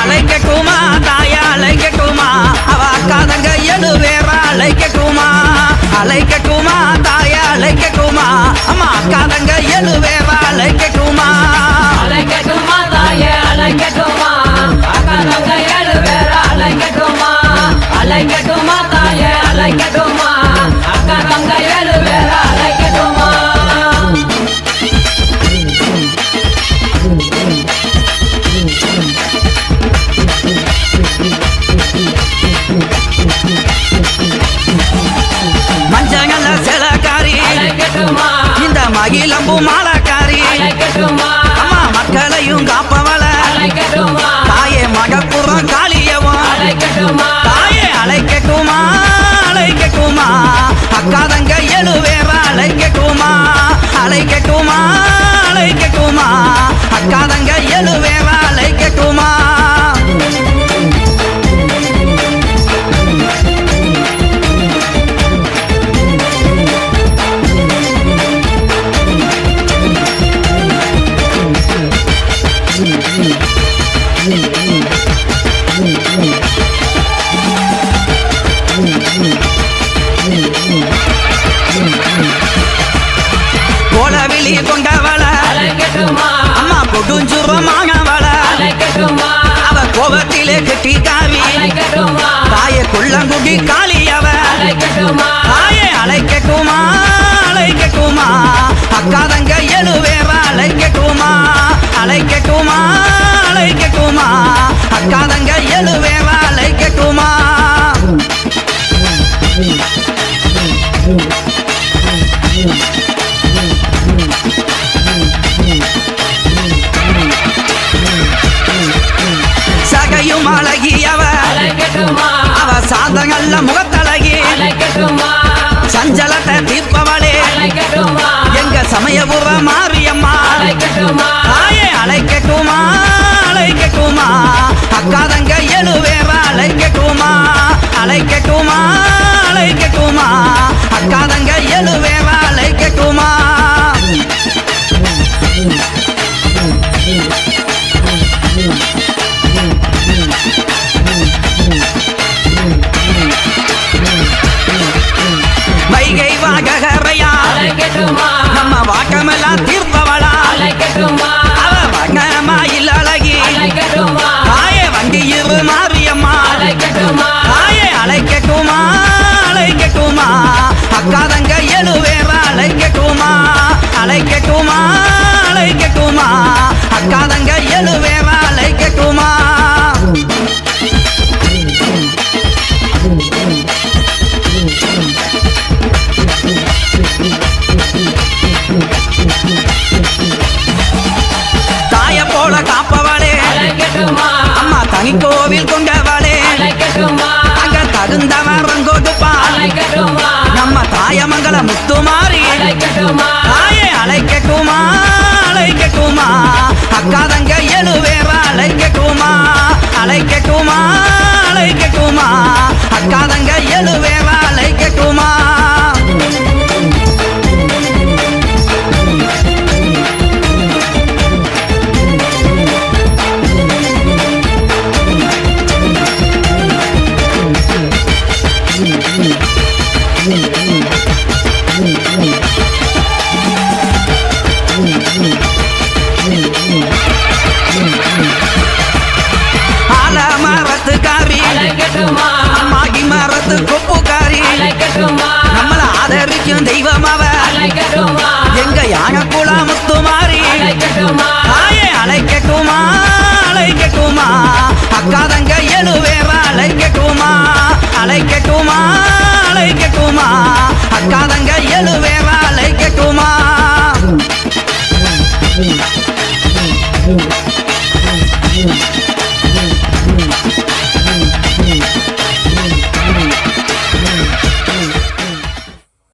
அழைக்கட்டுமா தாயா அழைக்கட்டுமா? அவ அக்காதங்க எது வேற அழைக்கட்டுமா? அழைக்கட்டுமா தாயா அழைக்கட்டுமா? அம்மா அக்காதங்க எது மகிழம்பு மாலக்காரி. அம்மா மக்களையும் காப்பவள. தாயே மகப்புறம் காளியவும் அலைக்கட்டுமா தாயே அழைக்கட்டுமா அழைக்கட்டுமா. அக்கா தங்க எழுவேற அழைக்கட்டுமா. அழைக்கட்டுமா அழைக்கட்டுமா. கோலவிழி கொண்டவள அம்மா கொடுஞ்சுரமானவள அவ கோபத்திலே கட்டி காவி தாயே குள்ளங்குடி காளியவ அலைக்கட்டுமா தாயே அழைக்கட்டுமா அழைக்கட்டுமா அக்கா தங்க எழுவேற அழைக்கட்டுமா அழைக்கட்டுமா அழைக்கட்டுமா அக்கா தங்க எழுவேற அழைக்கட்டுமா சகையும் அழகியவ. அவ சாந்தங்கள்ல முகத்தழகி. சஞ்சலத்தை தீர்ப்பவளே. எங்க சமயபுர மாரியம்மா. தாயே அழைக்கட்டுமா அழைக்கட்டுமா அக்கா தங்க எழுவேற அழைக்கட்டுமா அழைக்கட்டுமா அழைக்கட்டுமா அம்மா கொண்டவளே. அங்க தகுந்தவன் கொடுப்பா நம்ம தாயமங்கல முத்துமாரி அலைக்கட்டுமா தாயே அழைக்கட்டுமா அழைக்கட்டுமா? அக்கா தங்க எழுவேற அழைக்கட்டுமா? அழைக்கட்டுமா அழைக்கட்டுமா? அக்கா தங்க எழுவே மாகி மரத்து கொப்புக்காரி நம்மள ஆதரிக்கும் தெய்வம் அவ அலைக்கட்டுமா? எங்க யானக்குளா முத்துமாரி அலைக்கட்டுமா? தாயே அழைக்கட்டுமா அழைக்கட்டுமா அக்கா தங்க எழுவேற அழைக்கட்டுமா うん。うん